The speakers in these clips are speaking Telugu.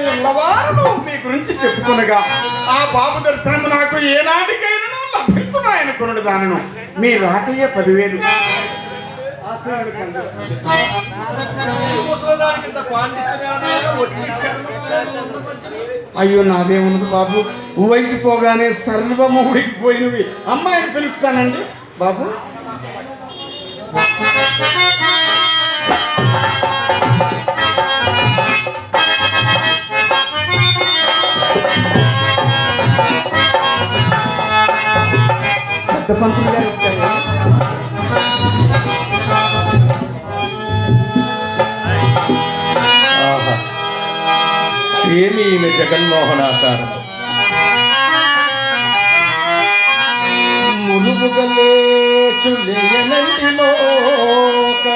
పిల్లవారు మీ గురించి చెప్పుకునగా ఆ బాబు దర్శనం నాకు ఏనాటికైనా లభించున్నాయనుకున్నాడు దానను. మీ రాకయ్యే పదివేలు. అయ్యో నాదేమున్నది బాబు. వయసు పోగానే సర్వము ఉడికిపోయినవి అమ్మాయిని పిలుస్తానండి. బాబు. Thank you. గారు వచ్చారు ఆహా. ఏమి ఈమె జగన్మోహనాకారం మురుగుగలే చులేయనంటి మోక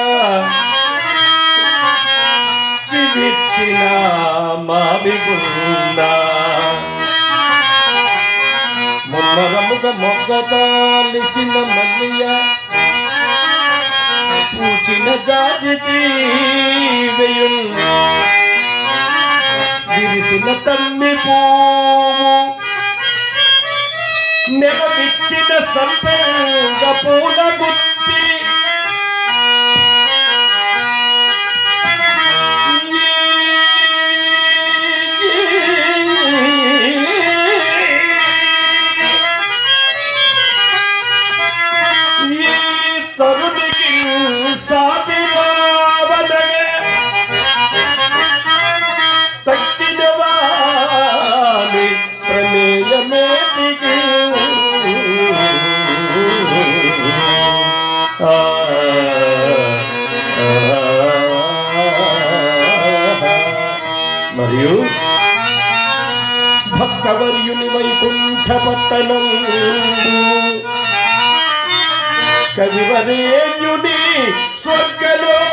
చివిచ్చిన మావిగుండ మున్నరముగ మొగ్గతాలిచిన మల్లియ పూచిన జాతి విరిసిన తల్లి పువ్వు నెలవిచ్చిన సంపంగ పూల గుత్త. మరియు భక్తవర్యుని వైకుంఠ పట్టణం కవివరేణ్యుని స్వర్గలో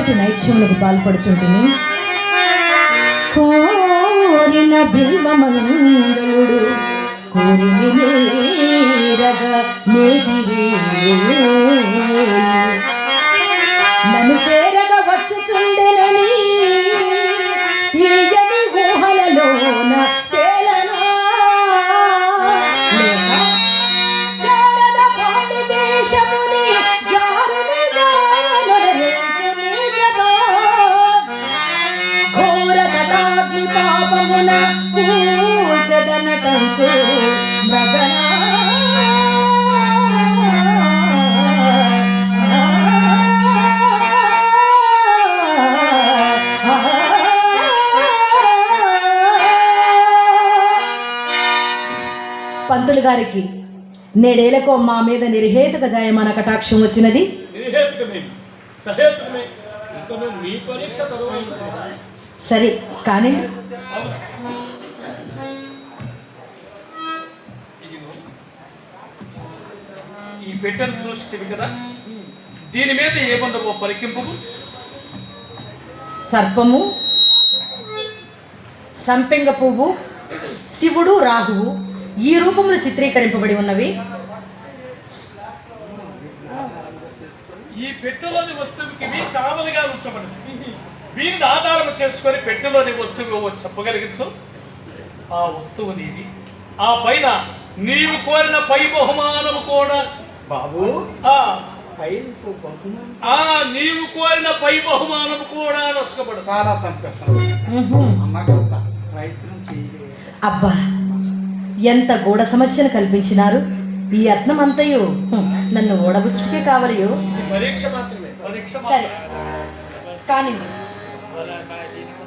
చక్కటి నైక్ష్యములకు పాల్పడుచుంటుని. కోరిన బిల్వమంగళుడు కోరిని మీరగా నేదిరి గారికి నేడేలకు మా మీద నిర్హేతుక జాయమాన కటాక్షం వచ్చినది. సరే కానీ. ఈ పెట్టెను చూస్తే కదా? దీని మీద ఏముందో పరికింపు సర్పము సంపెంగ పువ్వు శివుడు రాహువు ఈ రూపంలో చిత్రీకరింపబడి ఉన్నవి. ఈ పెట్టెలోని వస్తువుకి ఇది కావలిగా ఉంచబడింది. వీరిని ఆధారం చేసుకొని పెట్టెలోని వస్తువు చెప్పగలిగించు. ఆ వస్తువు నీది. ఆ పైన నీవు కోరిన పై బహుమానము కూడా. బాబు ఆ. బహుమానం. నీవు కోరిన పై బహుమానము కూడా నొసకబడు చాలా సంతోషం. అమ్మకి అంత ప్రయత్నం అబ్బా ఎంత గూఢ సమస్యను కల్పించినారు? ఈ యత్నమంతయు హ్మ్, నన్ను ఓడబుచ్చుటికే కావలియో? సరే. కానీ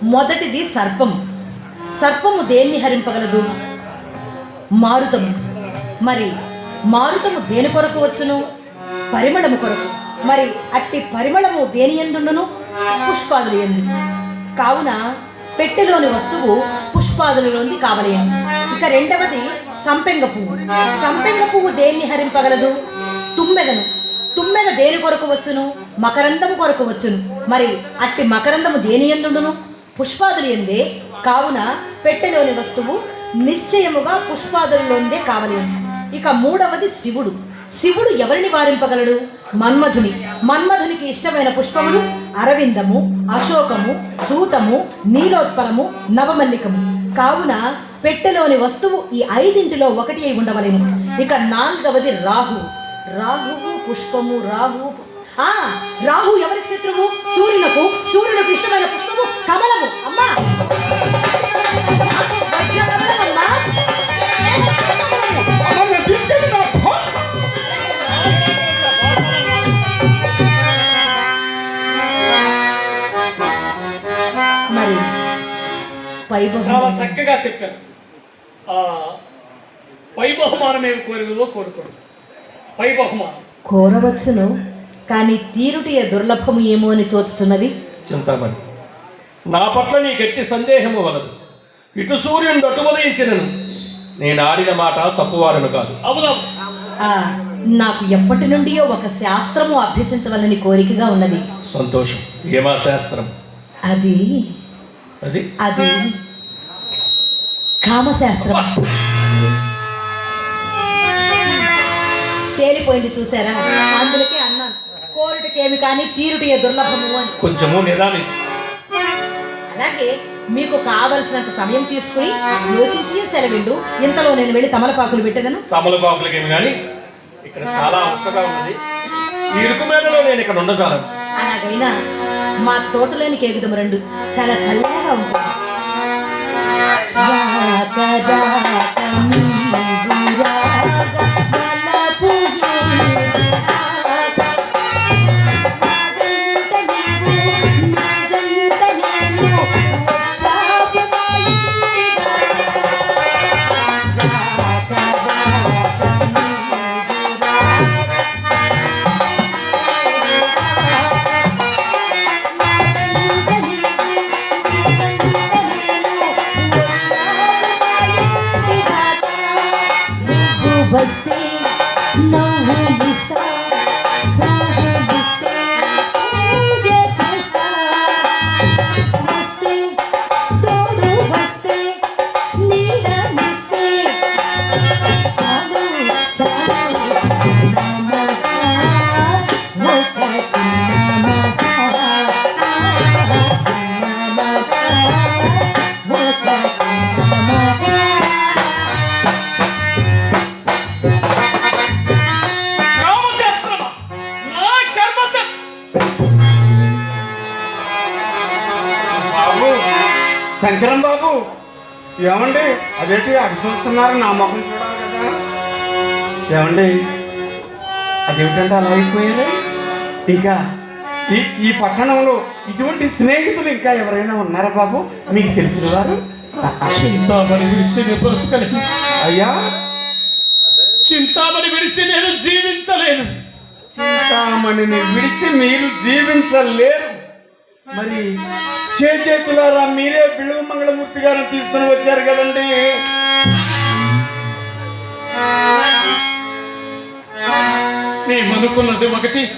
మొదటిది సర్పము సర్పము దేన్ని హరింపగలదు? మారుతము. మరి మారుతము దేని కొరకు వచ్చును? పరిమళము కొరకు. మరి అట్టి పరిమళము దేని ఎందుండును? పుష్పాదులు ఎందు కావున పెట్టెలోని వస్తువు పుష్పాదులలోని కావలేను ఇక రెండవది సంపెంగ పువ్వు. సంపెంగ పువ్వు దేన్ని హరింపగలదు? తుమ్మెదను. తుమ్మెద దేని కొరకు వచ్చును? మకరందము కొరకు వచ్చును. మరి అట్టి మకరందము దేని ఎందుడును? పుష్పాదులు ఎందే కావున పెట్టెలోని వస్తువు నిశ్చయముగా పుష్పాదులలోందే కావలేను ఇక మూడవది శివుడు. శివుడు ఎవరిని వారింపగలడు? మన్మధుని. మన్మధునికి ఇష్టమైన పుష్పములు అరవిందము అశోకము సూతము నీలోత్పలము నవమల్లికము. కావున పెట్టెలోని వస్తువు ఈ ఐదింటిలో ఒకటి అయి ఉండవలేము ఇక నాలుగవది రాహు. రాహువు పుష్పము రాహువు ఆ రాహు ఎవరికి శత్రువు సూర్యునకు. సూర్యునకు ఇష్టమైన పుష్పము కమలము. అమ్మా! చాలా చక్కగా చెప్పారు. ఆ పై బహుమానం ఏమి కోరినదో కోరుకోండి. పై బహుమానం కోరవచ్చును కానీ తీరుటియ దుర్లభము ఏమో అని తోచుతున్నది చింతామణి నా పట్ల నీ గట్టి సందేహము వలదు. ఇటు సూర్యుడు అటు ఉదయించినను. నేను ఆడిన మాట తప్పువాడను కాదు. అవునవును ఆ నాకు ఎప్పటి నుండియో ఒక శాస్త్రము అభ్యసించవలని కోరికగా ఉన్నది. సంతోషం. ఏమా శాస్త్రం? అది అది? అది కామశాస్త్రం. తేలిపోయింది చూసారా? అందులకే అన్నాను కోరుటకేమి కానీ తీరుటియ దుర్లభము అని. కొంచెము నిదానించు అలాగే మీకు కావలసినంత సమయం తీసుకుని యోచించి సెలవిండు. ఇంతలో నేను వెళ్ళి తమలపాకులు పెట్టేదను. తమలపాకులకేమి కానీ ఇక్కడ చాలా ఉన్నది. ఈ ఇరుకు మేడలో నేను ఇక్కడ ఉండజాలను అలాగైనా మా తోటలోని కేగుదము రెండు. చాలా చల్లగా ఉంటుంది. रात रात శంకరం బాబు ఏమండి? అదేంటి అటు చూస్తున్నారు నా మొహం చూడాలి కదా? ఏమండి? అదేమిటంటే అలా అయిపోయారు ఇంకా ఈ ఈ పట్టణంలో ఇటువంటి స్నేహితులు ఇంకా ఎవరైనా ఉన్నారా బాబు? మీకు తెలిసిన వారు? చింతామణి విడిచి నేను బ్రతకలేను. అయ్యా? చింతామణి విడిచి నేను జీవించలేను. చింతామణిని విడిచి మీరు జీవించలేరు. మరి చేతులారా మీరే బిಳುవ మంగళమూర్తి గారిని తీసుకుని వచ్చారు కదండి. మేమనుకున్నది ఒకటి.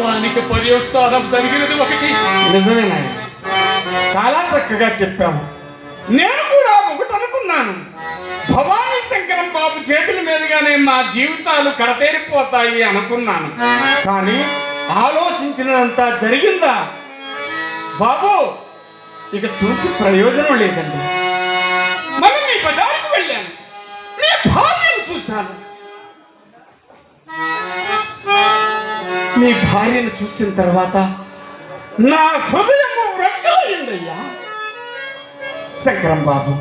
దానికి పర్యవసానం జరిగినది ఒకటి. నిజమేనాయ చాలా చక్కగా చెప్పాము. నేను కూడా ఒకటి అనుకున్నాను. భవానీ శంకరం బాబు? చేతుల మీదుగానే మా జీవితాలు కడతేరిపోతాయి అనుకున్నాను. కానీ ఆలోచించినంత జరిగిందా? బాబు ఇక చూసి ప్రయోజనం లేదండి. మరి మీ బజారుకు వెళ్ళాను. మీ భార్యను చూశాను. మీ భార్యను చూసిన తర్వాత నా హృదయం రెక్కలయ్యిందయ్యా. శంకరం బాబు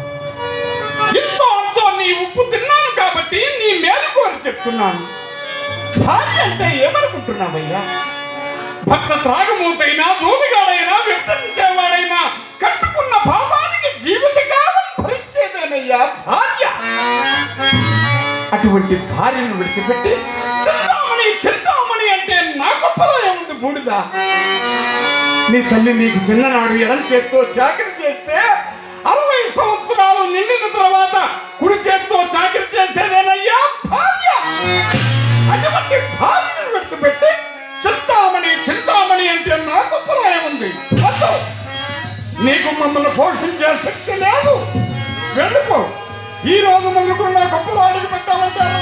ఉప్పు తిన్నాను కాబట్టి నీ మేలు కోరి చెప్తున్నాను. భార్య అంటే ఏమనుకుంటున్నావయ్యా? భర్త త్రాగమూతైనా జోదిగాడైనా వ్యక్తించేవాడైనా కట్టుకున్న భావానికి జీవితకాలం భరించేదేనయ్యా భార్య. అటువంటి భార్యను విడిచిపెట్టి చింతామణి చింతామణి బూడిదా. నీ తల్లి నీకు చిన్ననాడు ఎడం చేత్తో చాకరీ చేస్తే అరవై సంవత్సరాలు నిండిన తర్వాత కుడి చేత్తో చాకరి చేసేదేనయ్యా? భార్య! అటువంటి భార్యను విడిచిపెట్టి చింతామణి చింతామణి అంటే నాకు ప్రాయం ఉంది. నీకు మమ్మల్ని పోషించే శక్తి లేదు. వెళ్ళిపో. ఈ రోజు మొదలుకున్న నా గొప్పలు పెట్టామంటారు.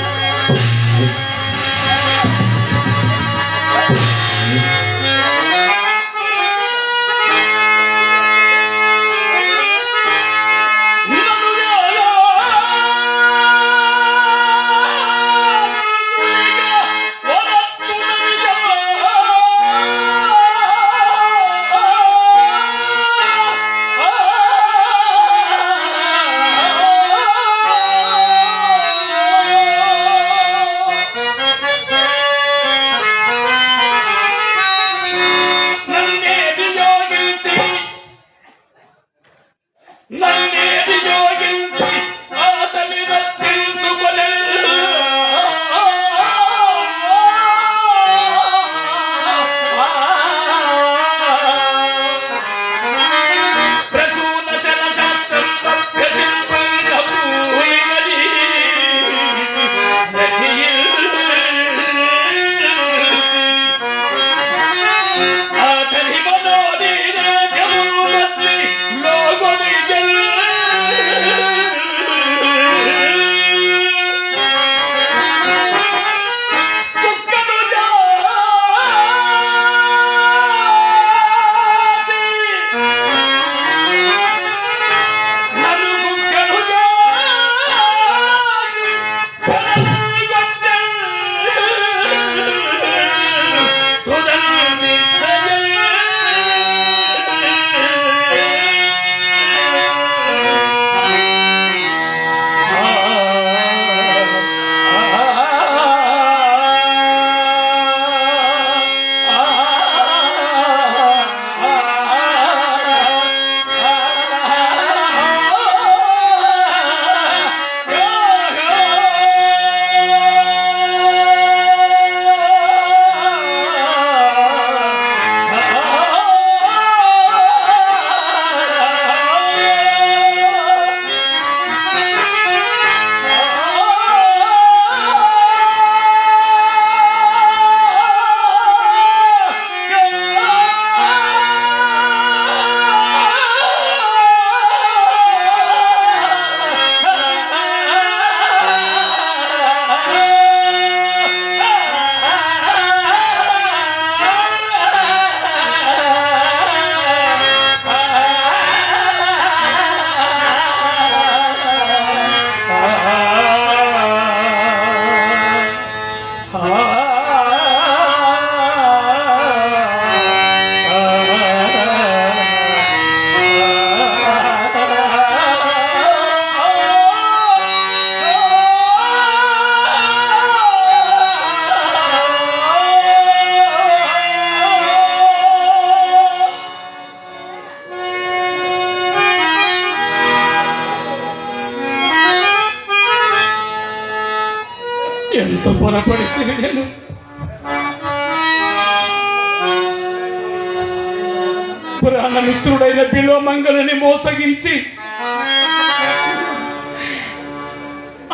పురాణమిత్రుడైన బిలోమంగళని మోసగించి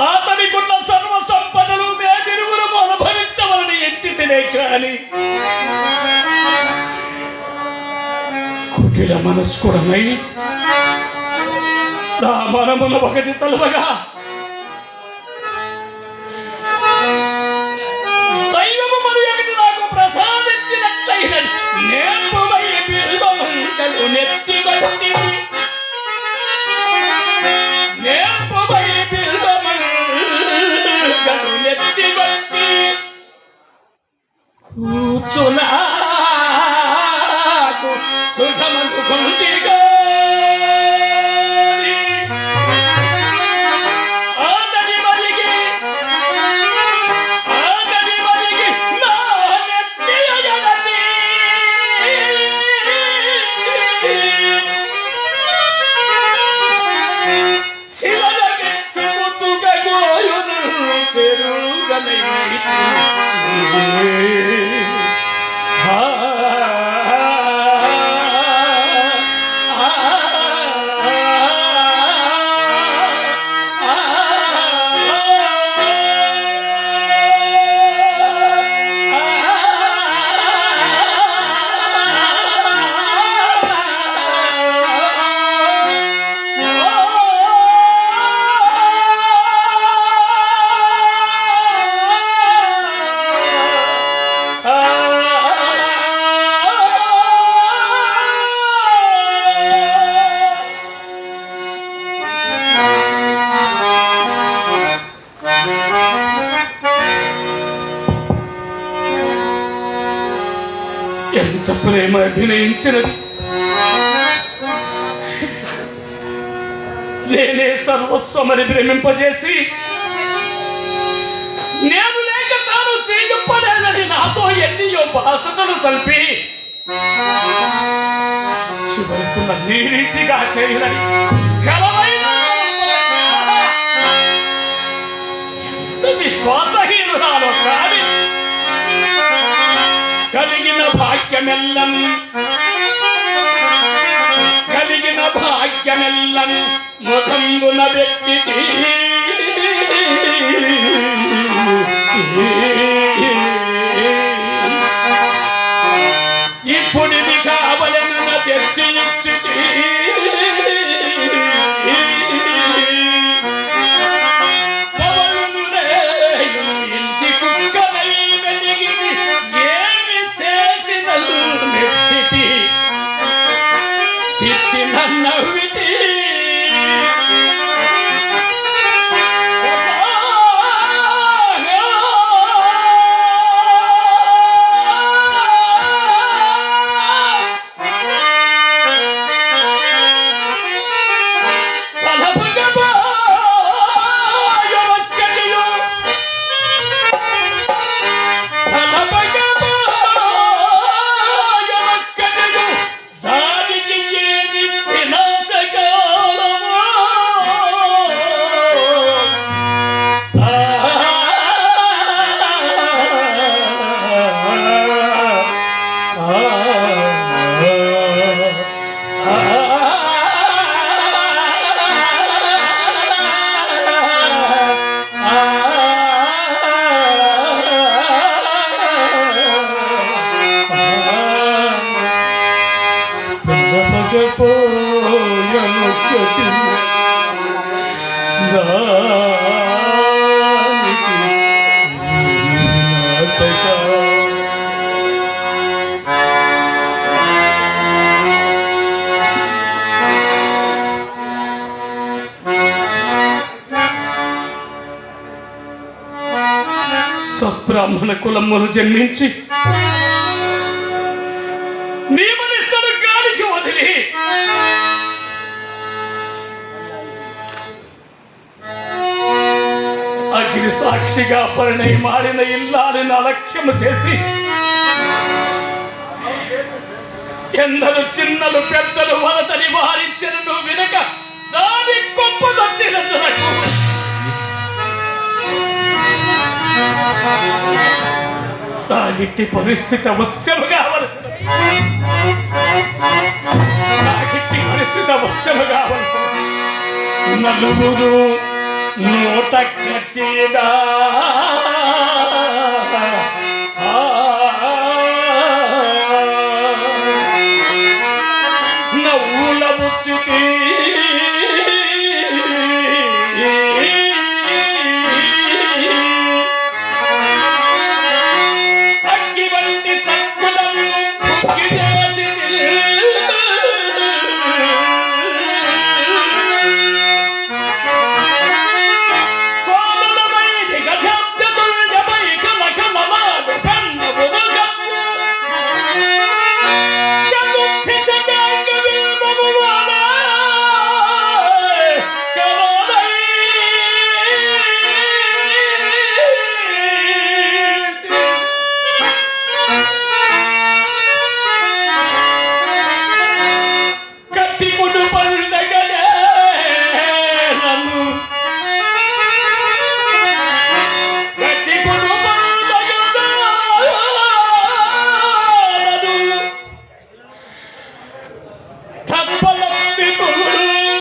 అతనికున్న సర్వ సంపదలు మేమిరువురు అనుభవించవలని ఎంచితేనే కాని కుటిల మనస్కుడమై నా మనమున ఒకటి తలవగా కూర్చున్నా సుఖమను కొంటిగా ఎంత ప్రేమ అభినయించినది? నేనే సర్వస్వమని ప్రేమింపజేసి నేను లేక తాను చేయప్పలేదని నాతో ఎన్నియో బాసతలు చల్పి చివరకు నన్ను రీతిగా చేయనని కలవైన ఎంత విశ్వాసహీనురాలో భాగ్యమెల్లం. కలిగిన భాగ్యమెల్లం ముఖంబున వ్యక్తి కులములు జన్మించి నియమనిష్టను గాలికి వదిలి అగ్ని సాక్షిగా పరిణయి మారిన ఇల్లాలిని అలక్ష్యము చేసి ఎందరు చిన్నలు పెద్దలు వలతని వారించను వినక దాని కొప్పదొచ్చినందులకు అంతా ఇట్టి పరిస్థితి అవశ్యము కావలసిన ఇట్టి పరిస్థితి అవశ్యము కావలసిన నలుగురు నూట కట్టిడా